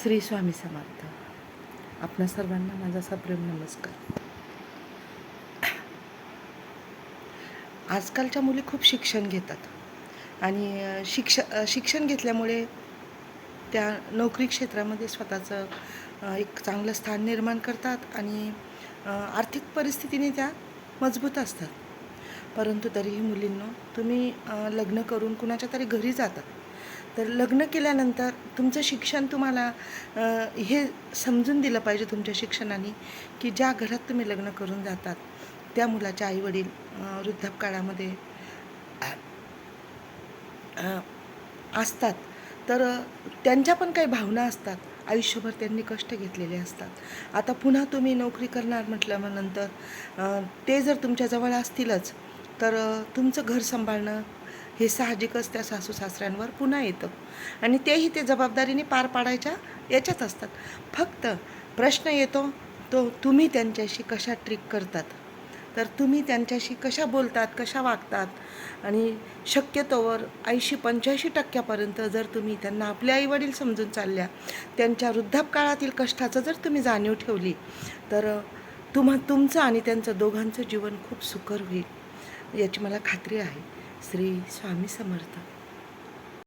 श्री स्वामी समर्थ. आपणा सर्वांना माझा सप्रेम नमस्कार. आजकालच्या मुली खूप शिक्षण घेतात. आणि शिक्ष शिक्षण घेतल्यामुळे त्या नोकरी क्षेत्रामध्ये स्वतःचं एक चांगलं स्थान निर्माण करतात आणि आर्थिक परिस्थितीने त्या मजबूत असतात. परंतु तरीही मुलींनो तुम्ही लग्न करून कुणाच्या तरी घरी जातात. तर लग्न केल्यानंतर तुमचं शिक्षण तुम्हाला हे समजून दिलं पाहिजे तुमच्या शिक्षणाने की ज्या घरात तुम्ही लग्न करून जातात त्या मुलाचे आईवडील वृद्धापकाळामध्ये असतात. तर त्यांच्या पण काही भावना असतात. आयुष्यभर त्यांनी कष्ट घेतलेले असतात. आता पुन्हा तुम्ही नोकरी करणार म्हटल्यानंतर मग नंतर ते जर तुमच्याजवळ असतीलच तर तुमचं घर सांभाळणं हे साहजिकच त्या सासू सासऱ्यांवर पुन्हा येतं. आणि तेही ते जबाबदारीने पार पाडायच्या याच्यात असतात. फक्त प्रश्न येतो तो तुम्ही त्यांच्याशी कशा ट्रिक करतात? तर तुम्ही त्यांच्याशी कशा बोलतात कशा वागतात? आणि शक्यतोवर ऐंशी पंच्याऐंशी टक्क्यापर्यंत जर तुम्ही त्यांना आपले आईवडील समजून चालल्या त्यांच्या वृद्धापकाळातील कष्टाचं जर तुम्ही जाणीव ठेवली तर तुम्हा तुमचं आणि त्यांचं दोघांचं जीवन खूप सुकर होईल याची मला खात्री आहे. श्री स्वामी समर्थ.